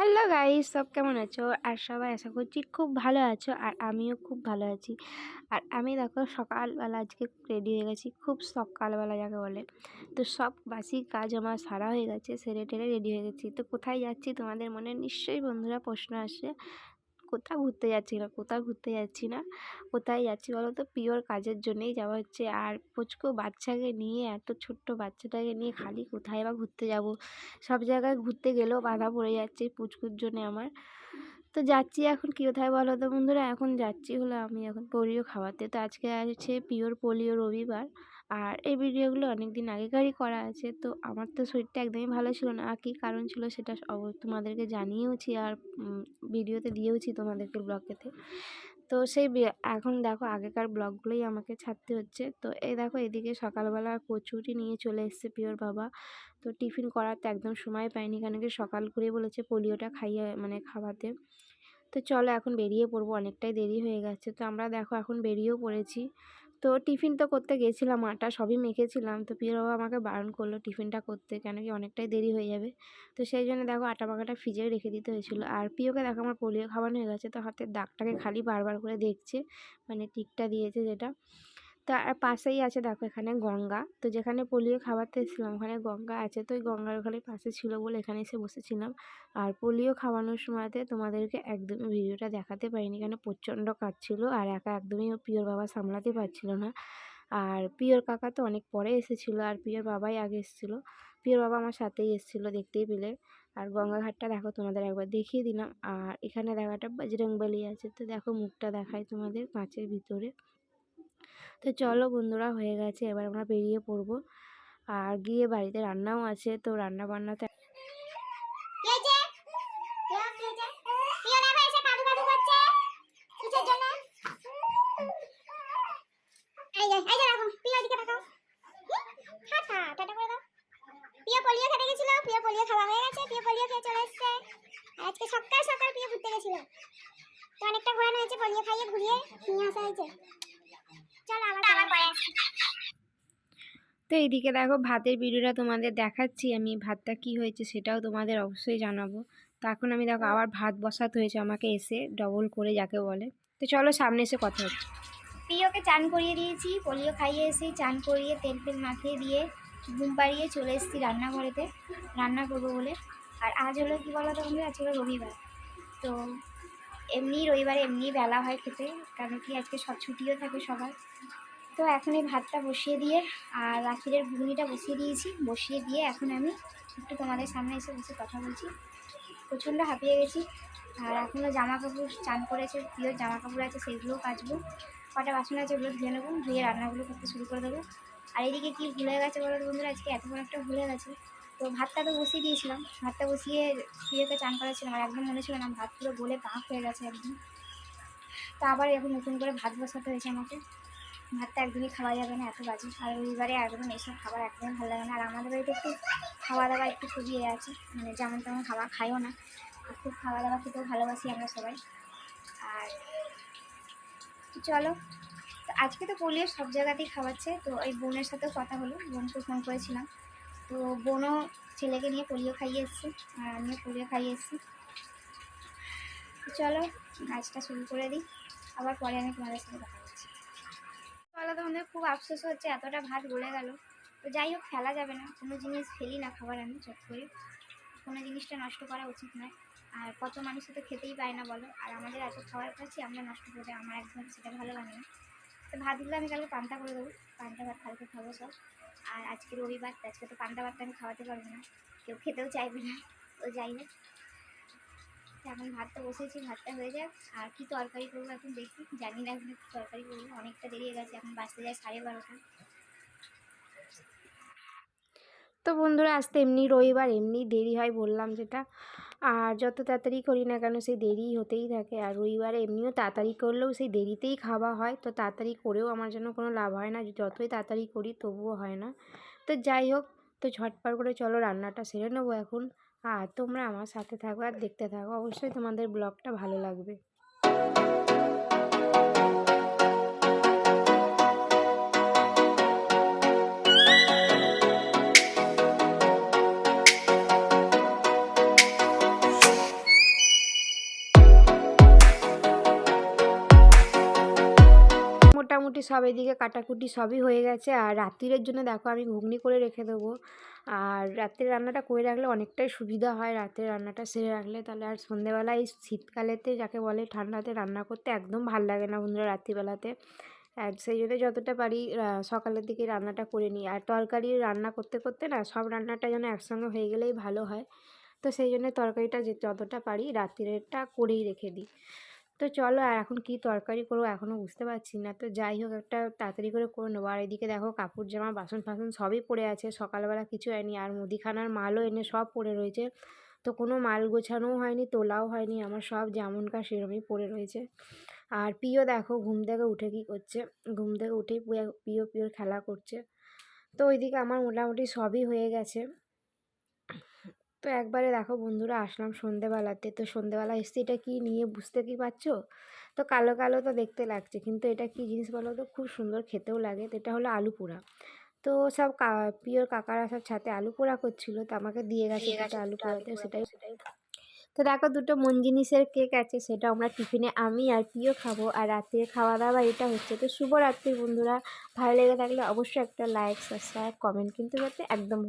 Hello guys, সব কেমন আছো? আর সবাই আশা করছি খুব ভালো আছো, আর আমিও খুব ভালো আছি। আর আমি দেখো সকালবেলা আজকে রেডি হয়ে গেছি, খুব সকালবেলা যাকে বলে। তো সব বাসি কাজ আমার সারা হয়ে গেছে, সেরে টেরে রেডি হয়ে গেছি। তো কোথায় যাচ্ছি তোমাদের মনে নিশ্চয়ই বন্ধুরা প্রশ্ন আসে। কোথাও ঘুরতে যাচ্ছি না, কোথাও ঘুরতে যাচ্ছি না। কোথায় যাচ্ছি বলো তো পিওর কাজের জন্যেই যাওয়া হচ্ছে। আর পুচকো বাচ্চাকে নিয়ে, এত ছোট্ট বাচ্চাটাকে নিয়ে খালি কোথায় বা ঘুরতে যাব? সব জায়গায় ঘুরতে গেলেও বাধা পড়ে যাচ্ছে পুচকুর জন্যে আমার। তো যাচ্ছি এখন কী কোথায় বলো তো বন্ধুরা? এখন যাচ্ছি হলো আমি এখন পোলিও খাওয়াতে। তো আজকে আছে পিওর পোলিও রবিবার। আর এই ভিডিওগুলো অনেক দিন আগেকারই করা আছে। তো আমার তো শরীরটা একদমই ভালো ছিল না। আর কী কারণ ছিল সেটা তোমাদেরকে জানিয়েওছি আর ভিডিওতে দিয়েওছি তোমাদেরকে ব্লগেতে তো সেই এখন দেখো আগেকার ব্লগগুলোই আমাকে ছাড়তে হচ্ছে। তো এই দেখো এদিকে সকালবেলা কচুরি নিয়ে চলে এসছে পিওর বাবা। তো টিফিন করার তো একদম সময় পাইনি। কেন কি সকাল করে বলেছে পোলিওটা খাইয়ে মানে খাওয়াতে। তো চলো এখন বেরিয়ে পড়ব। অনেকটাই দেরি হয়ে গেছে। তো আমরা দেখো এখন বেরিয়েও পড়েছি। তো টিফিন তো করতে গেছিলাম, আটা সবই মেখেছিলাম। তো বাবা আমাকে বারণ করল টিফিনটা করতে, কেন কি অনেকটাই দেরি হয়ে যাবে। তো সেই জন্য দেখো আটা মাখাটা ফ্রিজে রেখে দিতে হয়েছিল। আর প্রিয়কে দেখো আমার পোলিও খাওয়ানো হয়ে গেছে, তো হাতের দাগটাকে খালি বারবার করে দেখছে মানে টিকটা দিয়েছে যেটা। তার পাশেই আছে দেখো এখানে গঙ্গা। তো যেখানে পোলিও খাওয়াতে এসেছিলাম, ওখানে গঙ্গা আছে। তো ওই গঙ্গার ওখানে পাশে ছিল বলে এখানে এসে বসেছিলাম। আর পোলিও খাওয়ানোর সময়তে তোমাদেরকে একদমই ভিডিওটা দেখাতে পারিনি, কেন প্রচণ্ড কাজ ছিল আর একা একদমই ও পিওর বাবা সামলাতে পারছিল না। আর পিওর কাকা তো অনেক পরে এসেছিল আর পিওর বাবাই আগে এসেছিল। পিওর বাবা আমার সাথেই এসেছিল দেখতেই পেলে। আর গঙ্গাঘাটটা দেখো তোমাদের একবার দেখিয়ে দিলাম। আর এখানে দেখাটা বজরংবলী আছে। তো দেখো মুখটা দেখায় তোমাদের কাঁচের ভিতরে। তো চলো বন্ধুরা হয়ে গেছে এবার আমরা বেরিয়ে পড়ব আর গিয়ে বাড়িতে রান্নাও আছে তো রান্না বান্নাতে কে যে? কে কে যে? প্রিয় দেখো এসে কাদু কাদু করছে। কিসের জন্য? এই যে, এই যে দেখো, প্রিয় এদিকে তাকাও। হুম, টাটা, টাটা করে দাও। প্রিয় পোলিও খেতে গেছিল, প্রিয় পোলিও খাওয়া হয়ে গেছে, চলে। আজকে সকাল সকাল প্রিয় ঘুরতে গেছিল। তো অনেকটা ঘোরানো হয়েছে, পোলিও খাইয়ে ঘুরিয়ে নিয়ে আসা হয়েছে। চলো আবার পরে। আসি। তো এইদিকে দেখো ভাতের ভিডিওটা তোমাদের দেখাচ্ছি আমি ভাতটা কি হয়েছে সেটাও তোমাদের অবশ্যই জানাব। তো এখন আমি দেখো আবার ভাত বসাতে হয়েছে আমাকে এসে ডবল করে যাকে বলে। তো চলো সামনে এসে কথা হচ্ছে। প্রিয়কে চান করিয়ে দিয়েছি পোলিও খাইয়ে এসে চান করিয়ে তেল ফেল মাখিয়ে দিয়ে ঘুম পাড়িয়ে চলে এসেছি রান্নাঘরেতে। রান্না করব বলে। আর আজ হলো কি বলো তো বন্ধু আজকে হলো রবিবার। তো এমনি রবিবারে এমনি বেলা হয় খেতে, কারণ কি আজকে সব ছুটিও থাকে সবার। তো এখন এই ভাতটা বসিয়ে দিয়ে আর রাখিরের ঘুগনিটা বসিয়ে দিয়েছি। বসিয়ে দিয়ে এখন আমি একটু তোমাদের সামনে এসে বসে কথা বলছি। প্রচণ্ড হাঁপিয়ে গেছি। আর এখনও জামা কাপড় চান করেছে, প্রিয় জামা কাপড় আছে, সেগুলোও কাচবো। কটা বাসন আছে ওগুলো ধুয়ে নেব, ধুয়ে রান্নাগুলো করতে শুরু করে দেবো। আর এদিকে কি ভুলে গেছে বলো বন্ধুরা? আজকে এত বড় একটা ভুলে গেছে। তো ভাতটা তো বসিয়ে দিয়েছিলাম। ভাতটা বসিয়ে প্রিয়কে চান করেছিলাম আর একদম মনে ছিল না, ভাত পুরো গলে পাক হয়ে গেছে একদম। তো আবার এখন নতুন করে ভাত বসাতে হয়েছে আমাকে। ভাতটা একদমই খাওয়া যাবে না, এত বাজে। আর রবিবারে একদম এইসব খাবার একদমই ভালো লাগে না। আর আমাদের বাড়িতে একটু খাওয়া দাওয়া একটু খুবই ইয়ে আছে মানে যেমন তেমন খাবার খাইও না। খুব খাওয়া দাওয়া খেতেও ভালোবাসি আমরা সবাই। আর চলো তো আজকে তো পোলিও সব জায়গাতেই খাওয়াচ্ছে, তো ওই বোনের সাথেও কথা হলো, বোনকে ফোন করেছিলাম। তো বোনও ছেলেকে নিয়ে পোলিও খাইয়ে এসছে, আর আমিও পোলিও খাইয়ে এসছি। চলো, কাজটা শুরু করে দিই। আবার পরে আমি তোমাদের সাথে কথা বলছি বলো তো আমাদের খুব আফসোস হচ্ছে, এতটা ভাত গলে গেল। তো যাই হোক, ফেলা যাবে না। কোনো জিনিস ফেলি না খাবার আমি, চট করে। কোনো জিনিসটা নষ্ট করা উচিত নয়। আর কত মানুষ তো খেতেই পায় না, বলো। আর আমাদের এত খাবার খাচ্ছি, আমরা নষ্ট করে আমার একদম সেটা ভালো লাগে না। তো ভাতগুলো আমি কালকে পান্তা করে দেবো। পান্তা ভাত কালকে খাব সব। আর আজকে রবিবার আজকে তো পান্তা ভাতটা আমি খাওয়াতে পারব না। কেউ খেতেও চাইবে না তো যাই না এখন ভাতটা বসেছি, ভাতটা হয়ে যাক। আর কি তরকারি করব এখন দেখি, জানি না এখন তরকারি করব, অনেকটা দেরি হয়ে গেছে, এখন বাঁচতে যায় সাড়ে বারোটা। তো বন্ধুরা আসতে এমনি রবিবার, এমনি দেরি হয় বললাম যেটা। আর যত তাড়াতাড়ি করি না কেন সেই দেরি হতেই থাকে। আর রবিবার এমনিও তাড়াতাড়ি করলেও সেই দেরিতেই খাওয়া হয়। তো তাড়াতাড়ি করেও আমার জন্য কোনো লাভ হয় না। যতই তাড়াতাড়ি করি তবুও হয় না। তো যাই হোক, তো ঝটপার করে চলো রান্নাটা সেরে নেব এখন। আর তোমরা আমার সাথে থাকো আর দেখতে থাকো। অবশ্যই তোমাদের ব্লগটা ভালো লাগবে। মোটামুটি সব এদিকে কাটাকুটি সবই হয়ে গেছে। আর রাত্রিরের জন্য দেখো আমি ঘুগনি করে রেখে দেবো। আর রাত্রে রান্নাটা করে রাখলে অনেকটাই সুবিধা হয়। রাতের রান্নাটা সেরে রাখলে তাহলে আর সন্ধেবেলা এই শীতকালেতে যাকে বলে ঠান্ডাতে রান্না করতে একদম ভালো লাগে না বন্ধুরা রাত্রিবেলাতে। সেই জন্য যতটা পারি সকালের দিকে রান্নাটা করে নিই। আর তরকারি রান্না করতে করতে না সব রান্নাটা যেন একসঙ্গে হয়ে গেলেই ভালো হয়। তো সেই জন্য তরকারিটা যে যতটা পারি রাত্রিরেরটা করেই রেখে দিই। তো চলো আর এখন কি তরকারি করব এখনও বুঝতে পারছি না। তো যাই হোক একটা তাড়াতাড়ি করে করে নেব। আর এদিকে দেখো কাপড় জামা বাসন ফাসন সবই পড়ে আছে। সকালবেলা কিছু হয়নি। আর মুদিখানার মালও এনে সব পড়ে রয়েছে। তো কোনো মাল গোছানোও হয়নি, তোলাও হয়নি। আমার সব যেমনকার সেরমই পড়ে রয়েছে। আর পিও দেখো ঘুম থেকে উঠে কী করছে? ঘুম থেকে উঠেই পিও পিওর খেলা করছে। তো ওইদিকে আমার মোটামুটি সবই হয়ে গেছে। তো একবারে দেখো বন্ধুরা আসলাম সন্ধেবেলাতে। তো সন্ধেবেলা এসছি এটা কি নিয়ে বুঝতে কি পারছ? তো কালো কালো তো দেখতে লাগছে কিন্তু এটা কি জিনিস বলো তো? খুব সুন্দর খেতেও লাগে। তো এটা হলো আলু পোড়া। তো সব পিওর কাকারা সব ছাতে আলু পোড়া করছিল তো আমাকে দিয়ে গেছে আলু পোড়াতে সেটাই। সেটাই। তো দেখো দুটো মন জিনিসের কেক আছে সেটা আমরা টিফিনে আমি আর পিও খাব। আর রাত্রে খাওয়া দাওয়া এটা হচ্ছে। তো শুভরাত্রি বন্ধুরা। ভালো লেগে থাকলে অবশ্যই একটা লাইক সাবস্ক্রাইব কমেন্ট কিন্তু যাতে একদম